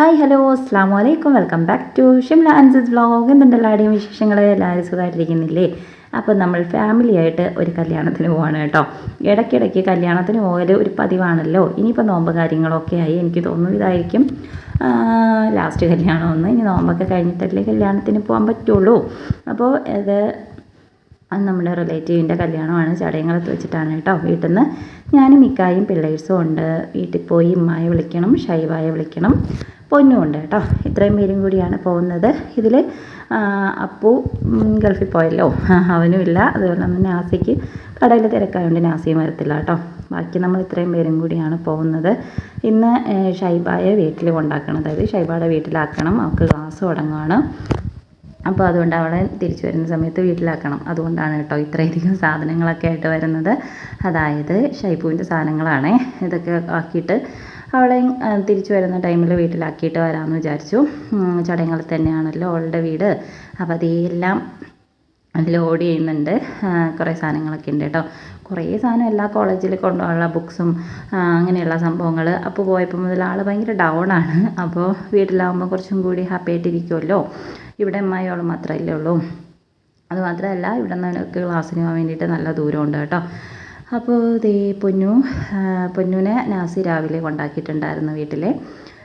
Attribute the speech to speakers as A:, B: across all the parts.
A: Hi hello അസ്സാം വലൈക്കും welcome back to Shimla Ann's vlog എന്തുണ്ടല്ലോ ആടെയും വിശേഷങ്ങൾ എല്ലാവരും സുഖമായിട്ടിരിക്കുന്നില്ലേ അപ്പോൾ നമ്മൾ ഫാമിലിയായിട്ട് ഒരു കല്യാണത്തിന് പോവാണ് കേട്ടോ. ഇടയ്ക്കിടയ്ക്ക് കല്യാണത്തിന് പോകൽ ഒരു പതിവാണല്ലോ. ഇനിയിപ്പോൾ നോമ്പ് കാര്യങ്ങളൊക്കെ ആയി. എനിക്ക് തോന്നുന്നു ഇതായിരിക്കും ലാസ്റ്റ് കല്യാണമൊന്നും ഇനി നോമ്പൊക്കെ കഴിഞ്ഞിട്ടല്ലേ കല്യാണത്തിന് പോകാൻ പറ്റുള്ളൂ. അപ്പോൾ ഇത് അത് നമ്മുടെ റിലേറ്റീവിന്റെ കല്യാണമാണ്. ചടയങ്ങളത്ത് വെച്ചിട്ടാണ് കേട്ടോ വീട്ടിൽ നിന്ന് ഞാനും മിക്കായും പിള്ളേഴ്സും ഉണ്ട്. വീട്ടിൽ പോയി ഉമ്മായി വിളിക്കണം ഷൈവായ വിളിക്കണം. പൊന്നും ഉണ്ട് കേട്ടോ. ഇത്രയും പേരും കൂടിയാണ് പോകുന്നത്. ഇതിൽ അപ്പു ഗൾഫിൽ പോയല്ലോ. അവനും ഇല്ല. അതുപോലെ തന്നെ നാസിക്ക് കടയിൽ തിരക്കായതുകൊണ്ട് നാസിയും വരത്തില്ല കേട്ടോ. ബാക്കി നമ്മൾ ഇത്രയും പേരും കൂടിയാണ് പോകുന്നത്. ഇന്ന് ഷൈബായെ വീട്ടിൽ കൊണ്ടാക്കണം അതായത് ഷൈബായുടെ വീട്ടിലാക്കണം. അവൾക്ക് ക്ലാസ് തുടങ്ങുകയാണ് അപ്പോൾ അതുകൊണ്ട് അവളെ തിരിച്ചു വരുന്ന സമയത്ത് വീട്ടിലാക്കണം. അതുകൊണ്ടാണ് കേട്ടോ ഇത്രയധികം സാധനങ്ങളൊക്കെ ആയിട്ട് വരുന്നത്. അതായത് ഷൈപ്പൂവിന്റെ സാധനങ്ങളാണേ. ഇതൊക്കെ ആക്കിയിട്ട് അവളെ തിരിച്ചു വരുന്ന ടൈമിൽ വീട്ടിലാക്കിയിട്ട് വരാമെന്ന് വിചാരിച്ചു. ചടയങ്ങളിൽ തന്നെയാണല്ലോ അവളുടെ വീട്. അപ്പോൾ അതെല്ലാം ലോഡ് ചെയ്യുന്നുണ്ട്. കുറേ സാധനങ്ങളൊക്കെ ഉണ്ട് കേട്ടോ. കുറേ സാധനം എല്ലാ കോളേജിൽ കൊണ്ടുപോകാനുള്ള ബുക്സും അങ്ങനെയുള്ള സംഭവങ്ങൾ. അപ്പോൾ പോയപ്പോൾ മുതൽ ആൾ ഭയങ്കര ഡൗൺ ആണ്. അപ്പോൾ വീട്ടിലാവുമ്പോൾ കുറച്ചും കൂടി ഹാപ്പി ആയിട്ടിരിക്കുമല്ലോ ഇവിടെ അമ്മായിയോളം മാത്രമല്ലേ ഉള്ളൂ. അതുമാത്രമല്ല ഇവിടെ നിന്ന് ക്ലാസ്സിന് പോകാൻ വേണ്ടിയിട്ട് നല്ല ദൂരമുണ്ട് കേട്ടോ. അപ്പോൾ ദേ പൊന്നു പൊന്നുവിനെ നാസി രാവിലെ കൊണ്ടാക്കിയിട്ടുണ്ടായിരുന്നു വീട്ടിൽ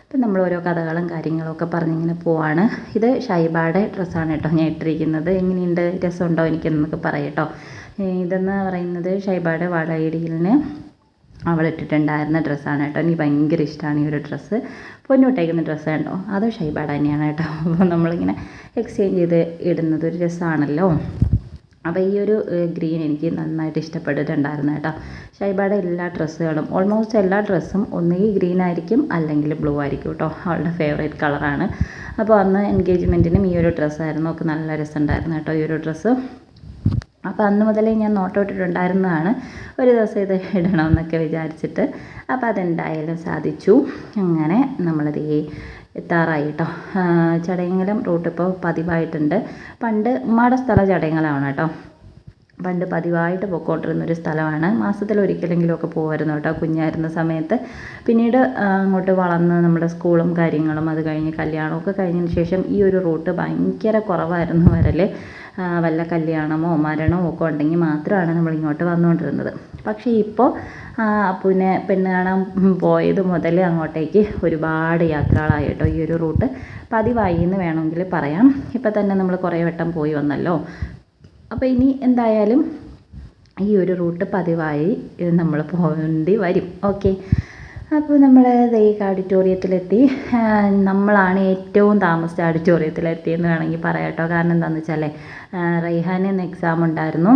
A: അപ്പം നമ്മൾ ഓരോ കഥകളും കാര്യങ്ങളൊക്കെ പറഞ്ഞിങ്ങനെ പോവാണ്. ഇത് ഷൈബയുടെ ഡ്രസ്സാണ് കേട്ടോ ഞാൻ ഇട്ടിരിക്കുന്നത്. എങ്ങനെയുണ്ട്? രസമുണ്ടോ എനിക്കെന്നൊക്കെ പറയട്ടോ ഇതെന്ന് പറയുന്നത് ഷൈബയുടെ വാടകയിടയിലിന് അവൾ ഇട്ടിട്ടുണ്ടായിരുന്ന ഡ്രസ്സാണ് കേട്ടോ. എനിക്ക് ഭയങ്കര ഇഷ്ടമാണ് ഈ ഒരു ഡ്രസ്സ്. പൊന്നോട്ടേക്കുന്ന ഡ്രസ്സ് കണ്ടോ? അതോ ഷൈബാട തന്നെയാണ് കേട്ടോ. അപ്പോൾ നമ്മളിങ്ങനെ എക്സ്ചേഞ്ച് ചെയ്ത് ഇടുന്നത് ഒരു രസമാണല്ലോ അപ്പോൾ ഈ ഒരു ഗ്രീൻ എനിക്ക് നന്നായിട്ട് ഇഷ്ടപ്പെട്ടിട്ടുണ്ടായിരുന്നു കേട്ടോ. ഷൈബയുടെ എല്ലാ ഡ്രസ്സുകളും ഓൾമോസ്റ്റ് എല്ലാ ഡ്രസ്സും ഒന്നുകിൽ ഗ്രീൻ ആയിരിക്കും അല്ലെങ്കിൽ ബ്ലൂ ആയിരിക്കും കേട്ടോ. അവളുടെ ഫേവറേറ്റ് കളറാണ് അപ്പോൾ അന്ന് എൻഗേജ്മെന്റിനും ഈ ഒരു ഡ്രസ്സായിരുന്നു ഒക്കെ നല്ല രസമുണ്ടായിരുന്നു കേട്ടോ ഈ ഒരു ഡ്രസ്സ് അപ്പോൾ അന്ന് മുതലേ ഞാൻ നോട്ട് ഇട്ടിട്ടുണ്ടായിരുന്നതാണ്. ഒരു ദിവസം ഇത് ഇടണമെന്നൊക്കെ വിചാരിച്ചിട്ട്. അപ്പോൾ അതെന്തായാലും സാധിച്ചു. അങ്ങനെ നമ്മളത് എത്താറായി കേട്ടോ ചടയങ്കലം റൂട്ട് ഇപ്പോൾ പതിവായിട്ടുണ്ട്. പണ്ട് മടസ്ഥല സ്ഥലം ചടയങ്കലമാണ് കേട്ടോ പണ്ട് പതിവായിട്ട് പൊക്കോണ്ടിരുന്ന ഒരു സ്ഥലമാണ്. മാസത്തിൽ ഒരിക്കലെങ്കിലും ഒക്കെ പോകുമായിരുന്നു കേട്ടോ കുഞ്ഞായിരുന്ന സമയത്ത്. പിന്നീട് അങ്ങോട്ട് വളർന്ന് നമ്മുടെ സ്കൂളും കാര്യങ്ങളും അത് കഴിഞ്ഞ് കല്യാണമൊക്കെ കഴിഞ്ഞതിന് ശേഷം ഈ ഒരു റൂട്ട് ഭയങ്കര കുറവായിരുന്നു വരൽ വല്ല കല്യാണമോ മരണമോ ഒക്കെ ഉണ്ടെങ്കിൽ മാത്രമാണ് നമ്മൾ ഇങ്ങോട്ട് വന്നുകൊണ്ടിരുന്നത്. പക്ഷേ ഇപ്പോൾ പിന്നെ പെണ്ണ് കാണാൻ പോയത് മുതൽ അങ്ങോട്ടേക്ക് ഒരുപാട് യാത്രകളായി കേട്ടോ. ഈ ഒരു റൂട്ട് പതിവായി എന്ന് വേണമെങ്കിൽ പറയാം. ഇപ്പം തന്നെ നമ്മൾ കുറേ വട്ടം പോയി വന്നല്ലോ. അപ്പോൾ ഇനി എന്തായാലും ഈ ഒരു റൂട്ട് പതിവായി നമ്മൾ പോകേണ്ടി വരും. ഓക്കെ. അപ്പോൾ നമ്മൾ ഈ ഓഡിറ്റോറിയത്തിലെത്തി നമ്മളാണ് ഏറ്റവും താമസിച്ച ഓഡിറ്റോറിയത്തിലെത്തിയെന്ന് വേണമെങ്കിൽ പറയാം കേട്ടോ. കാരണം എന്താണെന്ന് വെച്ചാലേ റൈഹാന് എക്സാം ഉണ്ടായിരുന്നു.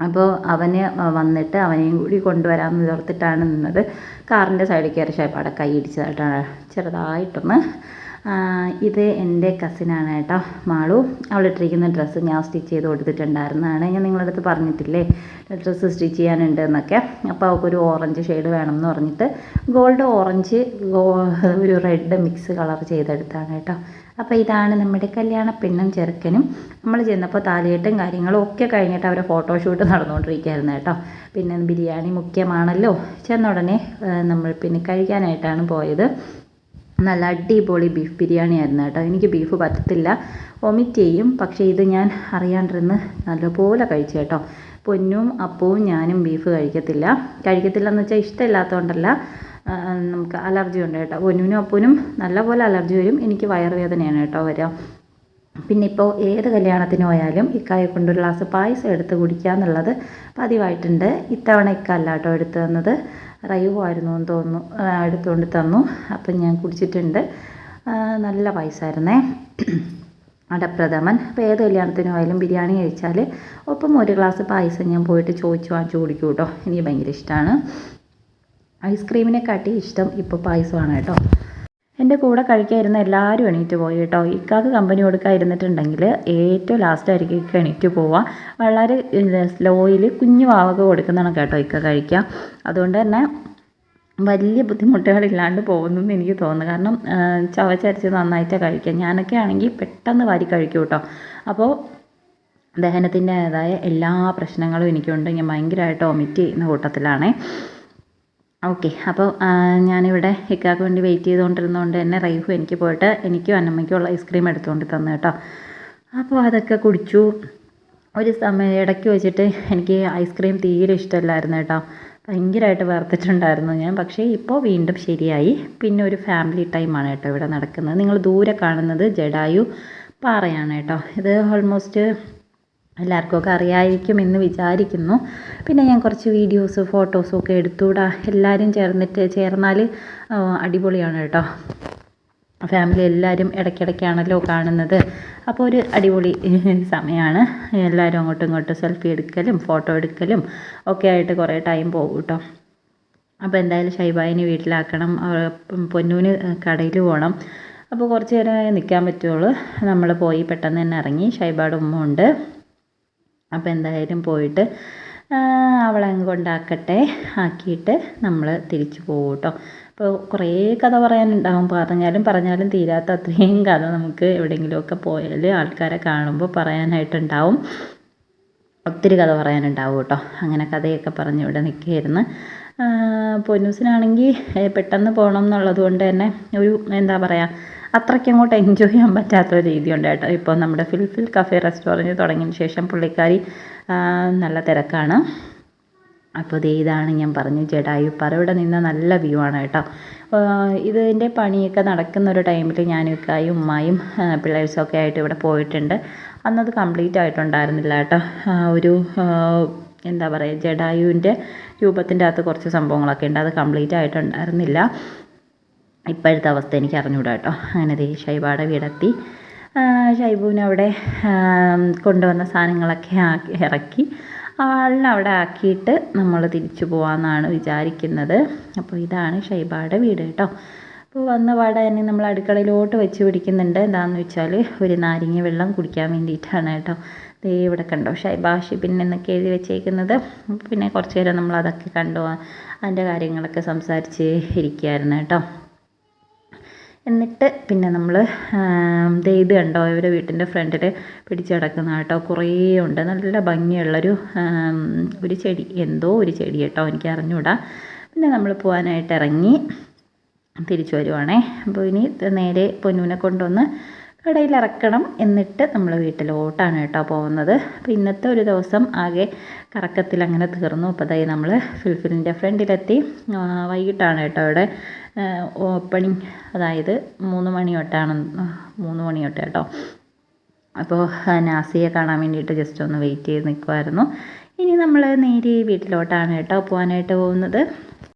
A: അപ്പോൾ അവന് വന്നിട്ട് അവനെയും കൂടി കൊണ്ടുവരാമെന്ന് ഓർത്തിട്ടാണ് നിന്നത്. കാറിന്റെ സൈഡിൽ കയറി അവിടെ കൈ ഇടിച്ചതായിട്ടാണ്. ചെറുതായിട്ടൊന്ന് ഇത് എന്റെ കസിനാണ് കേട്ടോ മാളു. അവളിട്ടിരിക്കുന്ന ഡ്രസ്സ് ഞാൻ സ്റ്റിച്ച് ചെയ്ത് കൊടുത്തിട്ടുണ്ടായിരുന്നതാണ്. ഞാൻ നിങ്ങളുടെ അടുത്ത് പറഞ്ഞിട്ടില്ലേ ഡ്രസ്സ് സ്റ്റിച്ച് ചെയ്യാനുണ്ട് എന്നൊക്കെ. അപ്പോൾ അവൾക്കൊരു ഓറഞ്ച് ഷെയ്ഡ് വേണം എന്ന് പറഞ്ഞിട്ട് ഗോൾഡ് ഓറഞ്ച് ഒരു റെഡ് മിക്സ് കളർ ചെയ്തെടുത്താണ് കേട്ടോ. അപ്പോൾ ഇതാണ് നമ്മുടെ കല്യാണ പെണ്ണും ചെറുക്കനും. നമ്മൾ ചെന്നപ്പോൾ താലികെട്ടും കാര്യങ്ങളും ഒക്കെ കഴിഞ്ഞിട്ട് അവരെ ഫോട്ടോഷൂട്ട് നടന്നുകൊണ്ടിരിക്കുകയായിരുന്നു കേട്ടോ. പിന്നെ ബിരിയാണി മുഖ്യമാണല്ലോ. ചെന്ന ഉടനെ നമ്മൾ പിന്നെ കഴിക്കാനായിട്ടാണ് പോയത്. നല്ല അടിപൊളി ബീഫ് ബിരിയാണി ആയിരുന്നു കേട്ടോ. എനിക്ക് ബീഫ് പറ്റത്തില്ല. വൊമിറ്റ് ചെയ്യും. പക്ഷേ ഇത് ഞാൻ അറിയാണ്ടിരുന്ന് നല്ലപോലെ കഴിച്ചു കേട്ടോ. പൊന്നും അപ്പവും ഞാനും ബീഫ് കഴിക്കത്തില്ല. കഴിക്കത്തില്ല എന്ന് വെച്ചാൽ ഇഷ്ടമില്ലാത്തതുകൊണ്ടല്ല നമുക്ക് അലർജി ഉണ്ട് കേട്ടോ. പൊന്നിനും അപ്പൂനും നല്ലപോലെ അലർജി വരും. എനിക്ക് വയറുവേദനയാണ് കേട്ടോ വരിക പിന്നെ ഇപ്പോൾ ഏത് കല്യാണത്തിന് പോയാലും ഇക്കായെ കൊണ്ട് ഒരു ഗ്ലാസ് പായസം എടുത്ത് കുടിക്കുക എന്നുള്ളത് പതിവായിട്ടുണ്ട്. ഇത്തവണ ഇക്കല്ല കേട്ടോ എടുത്തു തന്നത്. റൈവോ ആയിരുന്നു എന്ന് തോന്നുന്നു എടുത്തുകൊണ്ട് തന്നു. അപ്പം ഞാൻ കുടിച്ചിട്ടുണ്ട്. നല്ല പായസമായിരുന്നേ. അടപ്രഥമൻ അപ്പോൾ ഏത് കല്യാണത്തിനും ആയാലും ബിരിയാണി കഴിച്ചാൽ ഒപ്പം ഒരു ഗ്ലാസ് പായസം ഞാൻ പോയിട്ട് ചോദിച്ചു വാങ്ങിച്ചു കുടിക്കും കേട്ടോ. എനിക്ക് ഭയങ്കര ഇഷ്ടമാണ്. ഐസ്ക്രീമിനെക്കാട്ടി ഇഷ്ടം ഇപ്പോൾ പായസമാണ് കേട്ടോ. എന്റെ കൂടെ കഴിക്കാതിരുന്ന എല്ലാവരും എണീറ്റ് പോയി കേട്ടോ. ഇക്കാക്ക് കമ്പനി കൊടുക്കാൻ ഇരുന്നിട്ടുണ്ടെങ്കിൽ ഏറ്റവും ലാസ്റ്റ് ആയിരിക്കും ഇക്ക എണീറ്റ് പോവുക. വളരെ സ്ലോയിൽ കുഞ്ഞു വാവക കൊടുക്കുന്നതാണ് കേട്ടോ ഇക്ക കഴിക്കുക. അതുകൊണ്ട് തന്നെ വലിയ ബുദ്ധിമുട്ടുകളില്ലാണ്ട് പോകുന്നു എന്ന് എനിക്ക് തോന്നുന്നു. കാരണം ചവച്ചരച്ച് നന്നായിട്ടാണ് കഴിക്കുക. ഞാനൊക്കെ ആണെങ്കിൽ പെട്ടെന്ന് വാരി കഴിക്കും കേട്ടോ. അപ്പോൾ ദഹനത്തിന്റേതായ എല്ലാ പ്രശ്നങ്ങളും എനിക്കുണ്ട്. ഞാൻ ഭയങ്കരമായിട്ട് ഒമിറ്റ് ചെയ്യുന്ന കൂട്ടത്തിലാണേ. ഓക്കെ അപ്പോൾ ഞാനിവിടെ ഇക്കാക്ക് വേണ്ടി വെയിറ്റ് ചെയ്തുകൊണ്ടിരുന്നതുകൊണ്ട് തന്നെ റൈഫു എനിക്ക് പോയിട്ട് എനിക്കും അന്നമ്മയ്ക്കുള്ള ഐസ്ക്രീം എടുത്തുകൊണ്ട് തന്നു കേട്ടോ. അപ്പോൾ അതൊക്കെ കുടിച്ചു. ഒരു സമയം ഇടയ്ക്ക് വെച്ചിട്ട് എനിക്ക് ഐസ്ക്രീം തീരെ ഇഷ്ടമല്ലായിരുന്നു കേട്ടോ. ഭയങ്കരമായിട്ട് വേർത്തിട്ടുണ്ടായിരുന്നു ഞാൻ. പക്ഷേ ഇപ്പോൾ വീണ്ടും ശരിയായി. പിന്നെ ഒരു ഫാമിലി ടൈമാണ് കേട്ടോ ഇവിടെ നടക്കുന്നത്. നിങ്ങൾ ദൂരെ കാണുന്നത് ജഡായു പാറയാണ് കേട്ടോ. ഇത് ഓൾമോസ്റ്റ് എല്ലാവർക്കും ഒക്കെ അറിയായിരിക്കും എന്ന് വിചാരിക്കുന്നു. പിന്നെ ഞാൻ കുറച്ച് വീഡിയോസ് ഫോട്ടോസും ഒക്കെ എടുത്തുകൂടാ എല്ലാവരും ചേർന്നിട്ട് ചേർന്നാൽ അടിപൊളിയാണ് കേട്ടോ. ഫാമിലി എല്ലാവരും ഇടയ്ക്കിടയ്ക്കാണല്ലോ കാണുന്നത്. അപ്പോൾ ഒരു അടിപൊളി സമയമാണ് എല്ലാവരും അങ്ങോട്ടും ഇങ്ങോട്ടും സെൽഫി എടുക്കലും ഫോട്ടോ എടുക്കലും ഒക്കെ ആയിട്ട് കുറേ ടൈം പോകും കേട്ടോ. അപ്പോൾ എന്തായാലും ഷൈബായിനെ വീട്ടിലാക്കണം. പൊന്നൂന് കടയിൽ പോകണം അപ്പോൾ കുറച്ച് നേരം നിൽക്കാൻ പറ്റുള്ളൂ. നമ്മൾ പോയി പെട്ടെന്ന് തന്നെ ഇറങ്ങി. ഷൈബായുടെ ഉമ്മ ഉണ്ട്. അപ്പോൾ എന്തായാലും പോയിട്ട് അവളെ കൊണ്ടാക്കട്ടെ ആക്കിയിട്ട് നമ്മൾ തിരിച്ചു പോകും കേട്ടോ അപ്പോൾ കുറേ കഥ പറയാനുണ്ടാവും. പറഞ്ഞാലും പറഞ്ഞാലും തീരാത്ത അത്രയും കഥ നമുക്ക് എവിടെയെങ്കിലുമൊക്കെ പോയാൽ ആൾക്കാരെ കാണുമ്പോൾ പറയാനായിട്ടുണ്ടാവും. ഒത്തിരി കഥ പറയാനുണ്ടാവും കേട്ടോ അങ്ങനെ കഥയൊക്കെ പറഞ്ഞ് ഇവിടെ നിൽക്കുകയായിരുന്നു. പൊന്നൂസിനാണെങ്കിൽ പെട്ടെന്ന് പോകണം എന്നുള്ളത് കൊണ്ട് തന്നെ ഒരു എന്താ പറയുക അത്രയ്ക്ക് അങ്ങോട്ട് എൻജോയ് ചെയ്യാൻ പറ്റാത്ത ഒരു രീതിയുണ്ട് കേട്ടോ. ഇപ്പോൾ നമ്മുടെ ഫിൽഫിൽ കഫേ റെസ്റ്റോറന്റ് തുടങ്ങിയതിന് ശേഷം പുള്ളിക്കാരി നല്ല തിരക്കാണ്. അപ്പോൾ ദേ ഇതാണ് ഞാൻ പറഞ്ഞു ജഡായുപ്പാറ ഇവിടെ നിന്ന് നല്ല വ്യൂ ആണ് കേട്ടോ. ഇതിന്റെ പണിയൊക്കെ നടക്കുന്ന ഒരു ടൈമിൽ ഞാനും ഇക്കായും ഉമ്മായും പിള്ളേഴ്സൊക്കെ ആയിട്ട് ഇവിടെ പോയിട്ടുണ്ട്. അന്നത് കംപ്ലീറ്റ് ആയിട്ടുണ്ടായിരുന്നില്ല കേട്ടോ. ഒരു എന്താ പറയുക ജഡായുവിന്റെ രൂപത്തിന്റെ അകത്ത് കുറച്ച് സംഭവങ്ങളൊക്കെ ഉണ്ട്. അത് കംപ്ലീറ്റ് ആയിട്ടുണ്ടായിരുന്നില്ല. ഇപ്പോഴത്തെ അവസ്ഥ എനിക്ക് അറിഞ്ഞുകൂടാ കേട്ടോ. അങ്ങനെ ദേ ഷൈബാടെ വീടെത്തി ഷൈബുവിനെ അവിടെ കൊണ്ടുവന്ന സാധനങ്ങളൊക്കെ ആക്കി ഇറക്കി അവിടെ ആക്കിയിട്ട് നമ്മൾ തിരിച്ചു പോകാമെന്നാണ് വിചാരിക്കുന്നത്. അപ്പോൾ ഇതാണ് ഷൈബാടെ വീട് കേട്ടോ. അപ്പോൾ വന്ന പാടെ തന്നെ നമ്മൾ അടുക്കളയിലോട്ട് വെച്ച് പിടിക്കുന്നുണ്ട്. എന്താണെന്ന് വെച്ചാൽ ഒരു നാരങ്ങ വെള്ളം കുടിക്കാൻ വേണ്ടിയിട്ടാണ് കേട്ടോ. ദേ ഇവിടെ കണ്ടോ ഷൈബാഷി പിന്നെ എന്നൊക്കെ എഴുതി വെച്ചേക്കുന്നത്. പിന്നെ കുറച്ച് നേരം നമ്മൾ അതൊക്കെ കണ്ടു. അതിന്റെ കാര്യങ്ങളൊക്കെ സംസാരിച്ച് ഇരിക്കുകയായിരുന്നു കേട്ടോ. എന്നിട്ട് പിന്നെ നമ്മൾ ദേ ഇത് കണ്ടോ? ഇവരെ വീട്ടിന്റെ ഫ്രണ്ടിൽ പിടിച്ച് കിടക്കുന്ന കേട്ടോ. കുറേ ഉണ്ട്. നല്ല ഭംഗിയുള്ളൊരു ഒരു ചെടി. എന്തോ ഒരു ചെടി കേട്ടോ. എനിക്ക് അറിഞ്ഞൂടാ. പിന്നെ നമ്മൾ പോകാനായിട്ട് ഇറങ്ങി തിരിച്ചു വരുവാണേ. അപ്പോൾ ഇനി നേരെ പൊന്നൂനെ കൊണ്ടുവന്ന് കടയിൽ ഇറക്കണം എന്നിട്ട് നമ്മൾ വീട്ടിലോട്ടാണ് കേട്ടോ പോകുന്നത്. അപ്പോൾ ഇന്നത്തെ ഒരു ദിവസം ആകെ കറക്കത്തിൽ അങ്ങനെ തീർന്നു. അപ്പോൾ അതായത് നമ്മൾ ഫിൽഫിലിന്റെ ഫ്രണ്ടിലെത്തി. വൈകിട്ടാണ് കേട്ടോ അവിടെ ഓപ്പണിങ്. അതായത് മൂന്ന് മണി തൊട്ടാണ് മൂന്ന് മണി തൊട്ട് കേട്ടോ. അപ്പോൾ നാസിയെ കാണാൻ വേണ്ടിയിട്ട് ജസ്റ്റ് ഒന്ന് വെയിറ്റ് ചെയ്ത് നിൽക്കുമായിരുന്നു ഇനി നമ്മൾ നേരെ വീട്ടിലോട്ടാണ് കേട്ടോ പോകാനായിട്ട് പോകുന്നത്.